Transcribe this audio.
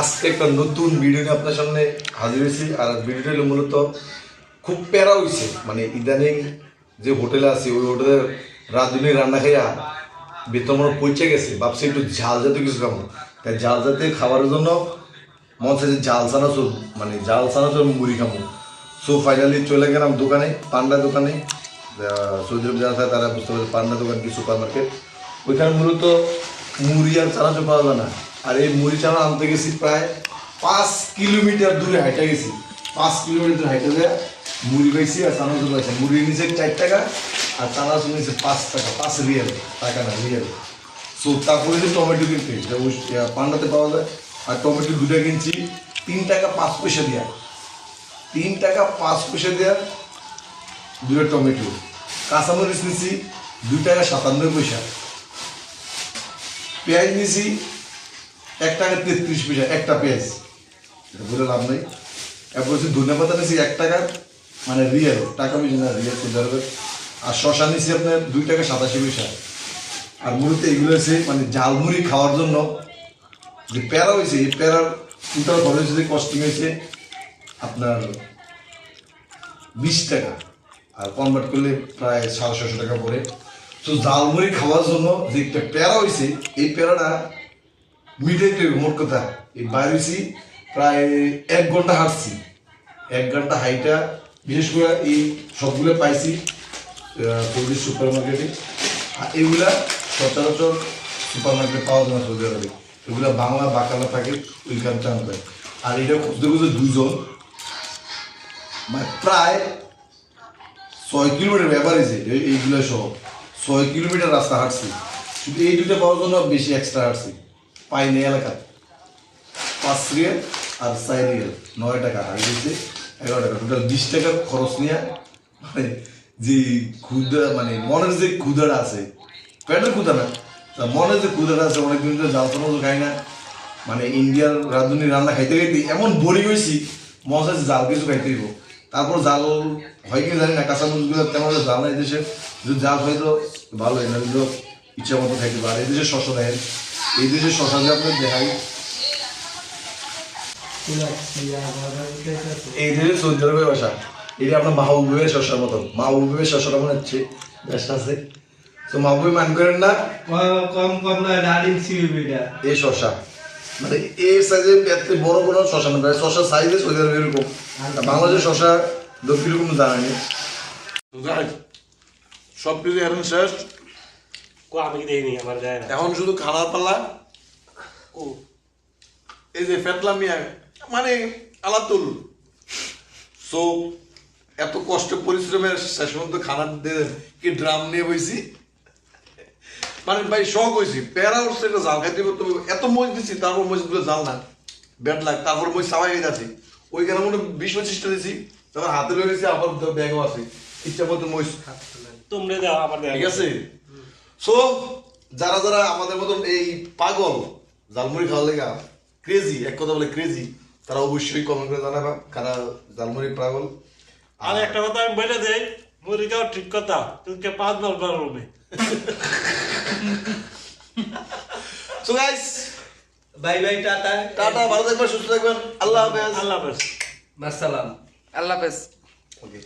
আজকে একটা নতুন ভিডিও নিয়ে আপনার সামনে হাজির হয়েছি। আর ভিডিওটা হলো মূলত খুব প্যারা হয়েছে মানে ইদানিং যে হোটেলে আছি, ওই হোটেলে রাঁধুনি রান্না খাইয়া বেতন মনে পৌঁছে গেছে। ভাবছি একটু ঝাল জাতীয় কিছু খাব। তাই ঝাল জাতীয় খাবারের জন্য মন চাইছে জাল সানাচুর মানে জাল সানাচুর এবং মুড়ি খাব। সো ফাইনালি চলে গেলাম দোকানে, পান্ডা দোকানে। সৌদি আরব যারা থাকে তারা বুঝতে পারছে পান্ডা দোকান কি সুপার মার্কেট ওইখানে মূলত মুড়ি আর চানাচুর পাওয়া যায় না। আর এই মুড়ি চানা আনতে গেছি প্রায় পাঁচ কিলোমিটার দূরে হাইটা গেছি। পাঁচ কিলোমিটার হাইটা যায় মুড়ি পাইছি আর চানাচুর পাইছি। মুড়ি নিচে চার টাকা আর চানাচুর নিচে পাঁচ টাকা, পাঁচ রিয়াল, টাকা না, রিয়াল। সো তারপরে যে টমেটো কিনতে যে পান্ডাতে পাওয়া যায়। আর টমেটো দুটা কিনছি, তিন টাকা পাঁচ পয়সা দেওয়া তিন টাকা পাঁচ পয়সা দেওয়া দুটো টমেটো। কাঁচামরিচ নিছি, দুই টাকা সাতান্ন পয়সা। পেঁয়াজ নিছি এক টাকা তেত্রিশ পয়সা একটা পেঁয়াজ। এটা বলে লাভ নেই। এরপর হচ্ছে ধনে পাতা নিছি এক টাকা মানে রিয়েল, টাকা পয়সা না, রিয়েল চলে যাবে। আর শশা নিছি আপনার দুই টাকা সাতাশি পয়সা আর মূলত এগুলো হচ্ছে মানে ঝালমুড়ি খাওয়ার জন্য যে প্যারা হয়েছে, এই প্যারার টোটাল খরচ হয়েছে কস্টিং হয়েছে আপনার বিশ টাকা। আর কনভার্ট করলে প্রায় সাড়ে ছশো টাকা পড়ে। তো ঝালমুড়ি খাওয়ার জন্য যে একটা প্যারা হয়েছে এই প্যারাটা মিটাইতে মোট কথা। এই বাইরে হয়েছি প্রায় এক ঘণ্টা হাঁটছি। এক ঘণ্টা হাইটা, বিশেষ করে এই সবগুলো পাইছি সৌদি সুপার মার্কেটে আর এগুলা সচরাচর সুপার মার্কেটে পাওয়া যায় না সৌদি আরবে এগুলা বাংলা বাকালা থাকে, ওইখান চান আর এটা খুঁজতে খুঁজতে দুজন মানে প্রায় ছয় কিলোমিটার ব্যাপার হয়েছে এইগুলো সহ ছয় কিলোমিটার রাস্তা হাঁটছি। শুধু এই দুটো পাওয়ার জন্য বেশি এক্সট্রা হাঁটছি। পাইনি এলাকা। পাঁচ রিয়াল আর চার রিয়াল। নয় টাকা আর দিয়েছে এগারো টাকা। টোটাল বিশ টাকা খরচ নিয়ে মানে যে ক্ষুদা মানে মনের যে ক্ষুদাটা আছে। পেটের ক্ষুদা না। তা মনের যে ক্ষুদাটা আছে, অনেকদিন ধরে জাল মতো খাই না। মানে ইন্ডিয়ার রাঁধুনি রান্না খাইতে খাইতে এমন বোরিং হয়েছি মজা জাল কিছু খাইতে দিব তারপর জাল হয় কি জানি না কাঁচা মুরগিগুলো তেমন জাল নাই দেশে। যদি জাল হয়তো ভালো হয় না কিন্তু ইচ্ছা মতো খাইতে পারে। এই দেশে শশা দেখেন এই দেশে শশা যে আপনার দেখাই। এই দেশে সৌদি আরবের বাসা। এটা আপনার মাহবুবের শশার মতন মাহবুবের শশাটা মনে হচ্ছে বেশ আছে। তো মাহবুবে মান করেন না? কম কম না ডালিম সিবি এই শশা মানে এই সাইজের এত বড় বড় শশা না প্রায় শশা সাইজে সৌদি আরবে এরকম। বাংলাদেশের শশা দক্ষিণ রকম জানানি সব কিছু এখন শেষ। কো আমি কি দেইনি? আমার যায় না। এখন শুধু খানার পাল্লা ও এই যে ফেতলা মিয়া মানে আলাতুল। সো এত কষ্ট পরিশ্রমের শেষ পর্যন্ত খানা দিয়ে কি ড্রাম নিয়ে বইছি? মানে ভাই শখ হয়েছি প্যারা উঠছে একটা জাল খাইতে তুমি এত মজ দিছি তারপর মজগুলো জাল না ব্যাট লাগ তারপর মই সাবাই হয়ে যাচ্ছি ওইখানে মনে বিশ পঁচিশটা দিছি তারপর হাতে লয়ে গেছি আবার ব্যাগও আছে ইচ্ছা মতো মই তোমরা দাও আমার ঠিক আছে সো যারা যারা আমাদের মতন এই পাগল জালমুড়ি খাওয়ার লেগা ক্রেজি এক কথা বলে ক্রেজি তারা অবশ্যই কমেন্ট করে জানাবা কারা জালমুড়ি পাগল আর একটা কথা আমি বলে দেই মুড়ি খাও ঠিক কথা তোকে পাঁচ বার বার so guys bye bye tata tata ভালো থাকবেন সুস্থ থাকবেন। আল্লাহ হাফেজ। আল্লাহ হাফেজ। আসসালাম। আল্লাহ হাফেজ। ওকে